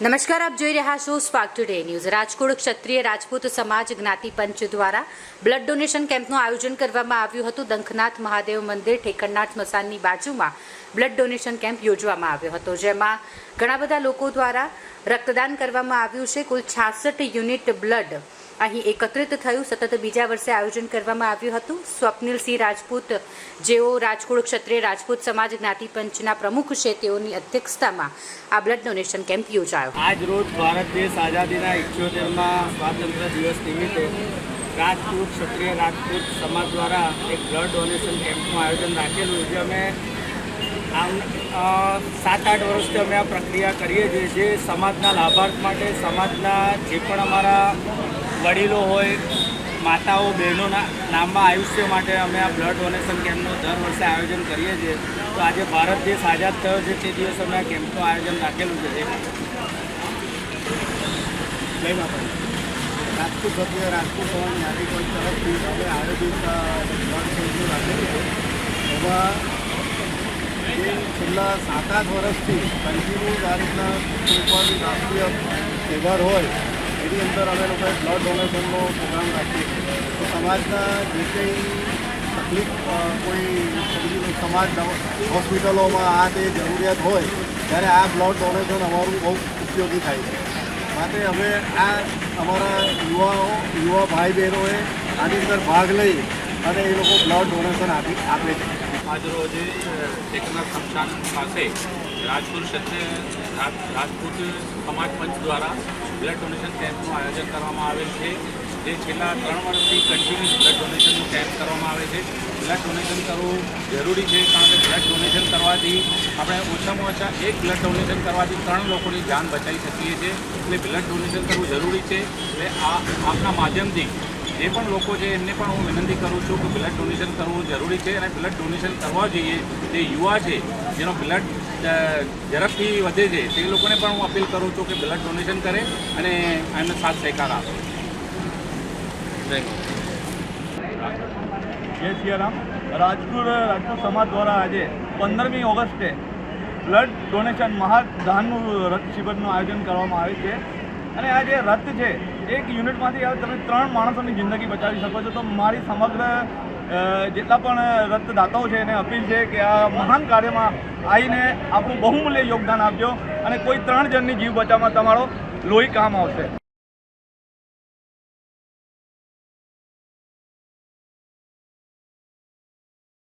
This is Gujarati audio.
નમસ્કાર, આપ જોઈ રહ્યા છો spark today news Rajkot Kshatriya Rajput સમાજ જ્ઞાતિ પંચ દ્વારા બ્લડ ડોનેશન કેમ્પનું આયોજન કરવામાં આવ્યું હતું. દંખનાથ મહાદેવ મંદિર, ઠેકરનાથ સ્મશાનની બાજુમાં બ્લડ ડોનેશન કેમ્પ યોજવામાં આવ્યો હતો, જેમાં ઘણા બધા લોકો દ્વારા રક્તદાન કરવામાં આવ્યું છે. કુલ છાસઠ યુનિટ બ્લડ અહીં એકત્રિત થયું. સતત બીજા વર્ષે આયોજન કરવામાં આવ્યું હતું. સ્વપ્નિલસિંહ રાજપૂત, જેઓ રાજકોટ ક્ષત્રિય રાજપૂત સમાજ જ્ઞાતિ પંચના પ્રમુખ છે, તેઓની અધ્યક્ષતામાં આ બ્લડ ડોનેશન કેમ્પ યોજાયો. આજ રોજ ભારત દેશ આઝાદીના ઇઠ્યોતેરમાં સ્વાતંત્ર્ય દિવસ નિમિત્તે રાજપૂત, ક્ષત્રિય રાજપૂત સમાજ દ્વારા એક બ્લડ ડોનેશન કેમ્પનું આયોજન રાખેલું જે અમે સાત આઠ વર્ષથી અમે આ પ્રક્રિયા કરીએ છીએ. જે સમાજના લાભાર્થ માટે, સમાજના જે પણ અમારા વડીલો હોય, માતાઓ, બહેનોના નામમાં આયુષ્ય માટે અમે આ બ્લડ ડોનેશન કેમ્પનું દર વર્ષે આયોજન કરીએ છીએ. તો આજે ભારત દેશ આઝાદ થયો છે, તે દિવસે અમે આ કેમ્પનું આયોજન રાખેલું છે. રાજકોટ રાજકોટ સભ્ય રાજપૂત સમાજ નાગરિકો તરફથી અમે આયોજિત બ્લડ કેમ્પનું રાખેલું છે. એમાં છેલ્લા સાત આઠ વર્ષથી કન્ટિન્યુ આ રીતના કોઈ પણ રાષ્ટ્રીય તહેવાર હોય એની અંદર અમે લોકોએ બ્લડ ડોનેશનનો પ્રોગ્રામ રાખીએ તો સમાજના જે કંઈ તકલીફ કોઈ સમજી હોસ્પિટલોમાં આ તે જરૂરિયાત હોય, ત્યારે આ બ્લડ ડોનેશન અમારું બહુ ઉપયોગી થાય છે. માટે હવે આ અમારા યુવાઓ, યુવા ભાઈ બહેનોએ આની અંદર ભાગ લઈ અને એ લોકો બ્લડ ડોનેશન આપી, આપે છે. આજરોજે એકનાથ સ્મશાન પાસે રાજપુર ક્ષત્રિય રાજ- રાજપૂત સમાજ પંચ દ્વારા બ્લડ ડોનેશન કેમ્પનું આયોજન કરવામાં આવેલ છે. જે છેલ્લા ત્રણ વર્ષથી કન્ટિન્યુઅસ બ્લડ ડોનેશનનું કેમ્પ કરવામાં આવે છે. બ્લડ ડોનેશન કરવું જરૂરી છે કારણ કે બ્લડ ડોનેશન કરવાથી આપણે ઓછામાં ઓછા એક બ્લડ ડોનેશન કરવાથી ત્રણ લોકોની જાન બચાવી શકીએ છીએ. એટલે બ્લડ ડોનેશન કરવું જરૂરી છે. એટલે આ, આપના માધ્યમથી જે પણ લોકો છે એમને પણ હું વિનંતી કરું છું કે બ્લડ ડોનેશન કરવું જરૂરી છે અને બ્લડ ડોનેશન કરવા જોઈએ. જે યુવા છે જેનો બ્લડ ઝડપથી વધે છે, તે લોકોને પણ હું અપીલ કરું છું કે બ્લડ ડોનેશન કરે અને એમને સાથ સહકાર આપે. જય સિયારામ. રાજપુર રાજપૂત સમાજ દ્વારા આજે પંદરમી ઓગસ્ટે બ્લડ ડોનેશન મહાદાનનું રક્ત શિબિરનું આયોજન કરવામાં આવે છે. અને આ જે રક્ત છે, એક યુનિટમાંથી હવે તમે ત્રણ માણસોની જિંદગી બચાવી શકો છો. તો મારી સમગ્ર જેટલા પણ રક્તદાતાઓ છે એને અપીલ છે કે આ મહાન કાર્યમાં આવીને આપણું બહુમૂલ્ય યોગદાન આપજો અને કોઈ ત્રણ જણની જીવ બચાવવામાં તમારો લોહી કામ આવશે.